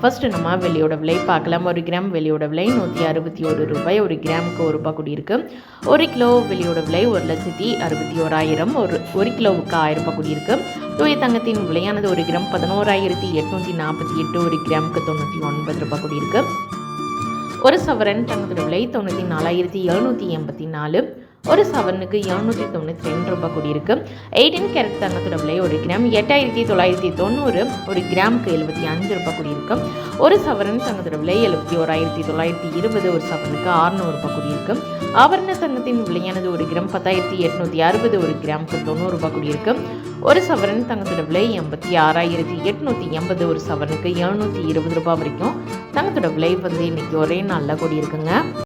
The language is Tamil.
ஃபஸ்ட்டு நம்ம வெள்ளியோட விலை பார்க்கலாம். ஒரு கிராம் வெள்ளியோட விலை நூற்றி அறுபத்தி ஒரு ரூபாய். ஒரு கிராமுக்கு ஒரு ரூபாய் கூடி இருக்குது ஒரு கிலோ வெள்ளியோட விலை ஒரு லட்சத்தி அறுபத்தி ஓராயிரம். ஒரு ஒரு கிலோவுக்கு ஆயிரம் ரூபாய் கூடி இருக்குது தூய தங்கத்தின் விலையானது ஒரு கிராம் பதினோராயிரத்தி எட்நூற்றி நாற்பத்தி எட்டு. ஒரு கிராமுக்கு தொண்ணூற்றி ஒன்பது ரூபாய் கூடி இருக்குது ஒரு சவரன் தங்கத்தோட விலை தொண்ணூற்றி நாலாயிரத்தி எழுநூற்றி எண்பத்தி நாலு. ஒரு சவரனுக்கு இரநூத்தி தொண்ணூற்றி ரெண்டு ரூபாய் கூடி இருக்கு எயிட்டீன் கேரட் தங்கத்தோட விலை ஒரு கிராம் எட்டாயிரத்தி தொள்ளாயிரத்தி தொண்ணூறு ஒரு கிராமுக்கு எழுபத்தி அஞ்சு ரூபாய் கூடி இருக்கு ஒரு சவரன் தங்கத்தோட விலை எழுபத்தி ஓராயிரத்தி தொள்ளாயிரத்தி இருபது ஒரு சவரனுக்கு அறுநூறு ரூபாய் கூடி இருக்கு ஆபரண தங்கத்தின் விலையானது ஒரு கிராம் பத்தாயிரத்தி எட்நூற்றி அறுபது ஒரு கிராமுக்கு தொண்ணூறு ரூபாய் கூடி இருக்கு ஒரு சவரன் தங்கத்தோட விலை எண்பத்தி ஆறாயிரத்தி எட்நூற்றி எண்பது ஒரு சவரனுக்கு எழுநூற்றி இருபது ரூபாய் வரைக்கும் தங்கத்தோட விலை வந்து இன்னைக்கு ஒரே நாளில் கூடி இருக்குங்க